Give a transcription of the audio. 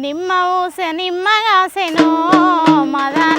నిమ్మ ఊసె నిమ్మగాసెను మదా